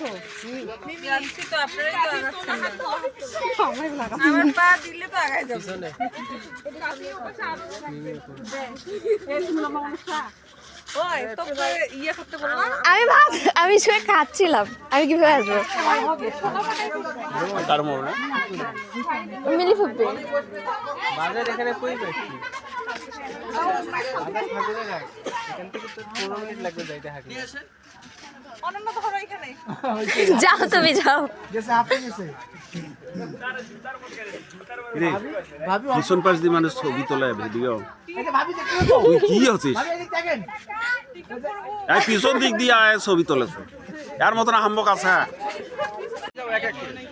আসো জানছি তো আপনারাই তো আগাচ্ছেন আমার পা দিলে তো আগায় যাবে। ওই তো ইয়ে করতে বলো না? আমি ভাব আমি শুয়ে খাচ্ছিলাম। আমি কীভাবে আসব? তার মোড় মিলি ফুপি বাজার এখানে কই বেশি? বাজার ঠাকুরে রাখ। এখান থেকে তো পনেরো মিনিট লাগবে যাইতে হাঁটি যাও তুমি যাও। পিছন পাশ দিয়ে মানুষ ছবি তোলা ভিডিও তুই কি আছিস? এই পিছন দিক দিয়ে আয় ছবি তোলেছ। এর মতন হাম্বক আছে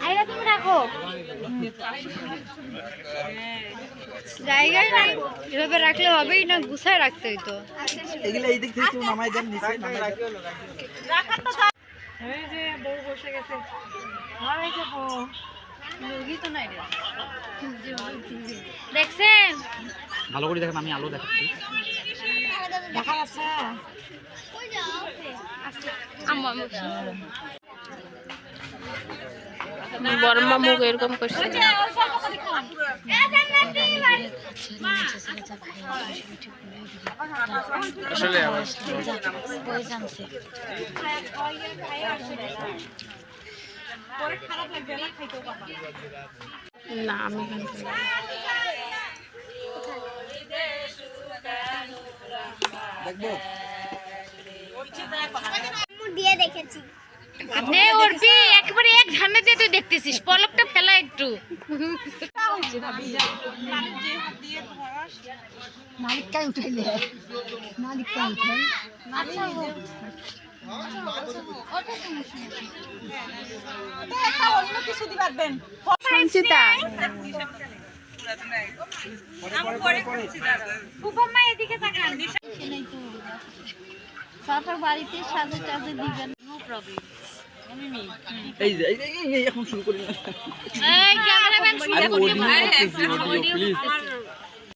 আইরা তুমি রাখো। জায়গায় নাই এভাবে রাখলে হবেই না? গুছায় রাখতে হইতো। এগুলো এই দিক থেকে কেউ নামাই দেন নিচে নামাই দেন। এই যে বউ বসে গেছে। যে বউ। মুরগি তো নাই রে। দেখছেন? ভালো করে দেখেন আমি আলো দেখাচ্ছি। দেখা যাচ্ছে। আম্মা। বর্মা মুখ এরকম করছে। আসলে না আমি দিয়ে দেখেছি। নে ওরবি একবারে এক তুই দেখতেছিস পলকটা ফেলা একটু। সঞ্চিতা। ফুফাম্মা এদিকে বাড়িতে সাজে টাজে দিবেন নো প্রবলেম এই যে এই এখন শুরু করি না।